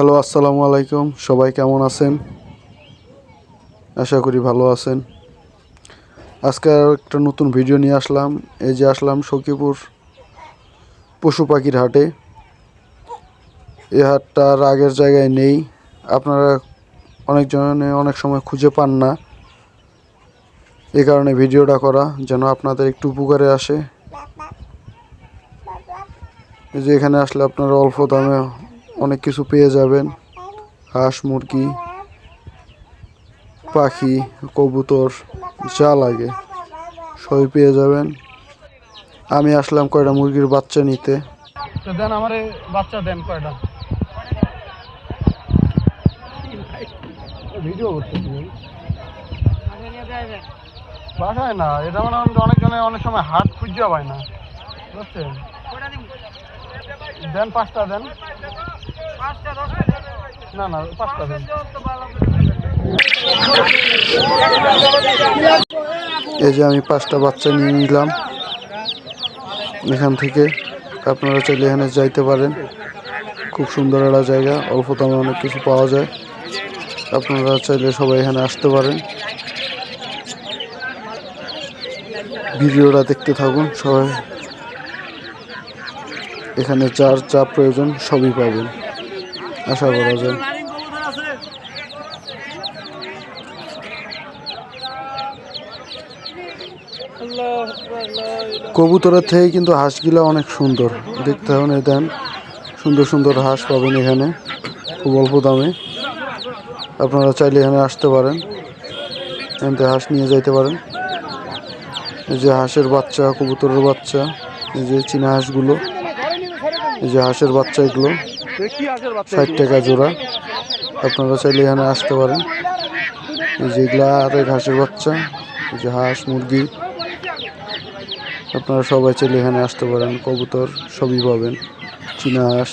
Hello, আসসালামু আলাইকুম। সবাই কেমন আছেন? আশা করি ভালো আছেন। আজকে আর একটা নতুন ভিডিও নিয়ে আসলাম। এই যে আসলাম সখীপুর পশু পাখির হাটে। এই হাটটা আর আগের জায়গায় নেই। আপনারা অনেকজনে অনেক সময় খুঁজে পান না। এই কারণে ভিডিওটা করা, যেন আপনাদের একটু উপকারে আসে। এই যে এখানে আসলে আপনারা অল্প দামে অনেক কিছু পেয়ে যাবেন। হাঁস, মুরগি, পাখি, কবুতর, যা লাগে, সবই পেয়ে যাবেন। আমি আসলাম কয়টা মুরগির বাচ্চা নিতে। দেন আমারে বাচ্চা দেন কয়টা। ভিডিও বাসায় না, এটা মানে অনেক অনেক সময় হাট খুঁজে পায় না। বুঝছেন? দেন পাঁচটা দেন। না না, পাঁচটা দেন। এই যে আমি পাঁচটা বাচ্চা নিয়ে নিলাম। এখান থেকে আপনারা চাইলে এখানে যাইতে পারেন। খুব সুন্দর একটা জায়গা, অল্প দামে অনেক কিছু পাওয়া যায়। আপনারা চাইলে সবাই এখানে আসতে পারেন। ভিডিওটা দেখতে থাকুন, সবাই। এখানে যার যা প্রয়োজন সবই পাবেন। আশা করা যায়। কবুতরের থেকে কিন্তু হাঁসগুলা অনেক সুন্দর। দেখতে হবে দেন। সুন্দর সুন্দর হাঁস পাবেন এখানে খুব অল্প দামে। আপনারা চাইলে এখানে আসতে পারেন এখান থেকে হাঁস নিয়ে যাইতে পারেন। এই যে হাঁসের বাচ্চা কবুতরের বাচ্চা এই যে চীনা হাঁসগুলো এই যে হাঁসের বাচ্চা এগুলো। ষাট টাকা জোড়া। আপনারা চাইলে এখানে আসতে পারেন। যেগুলা হাতে হাঁসের বাচ্চা যে হাঁস, মুরগি। আপনারা সবাই চাইলে এখানে আসতে পারেন। কবুতর সবই পাবেন। চীনা হাঁস।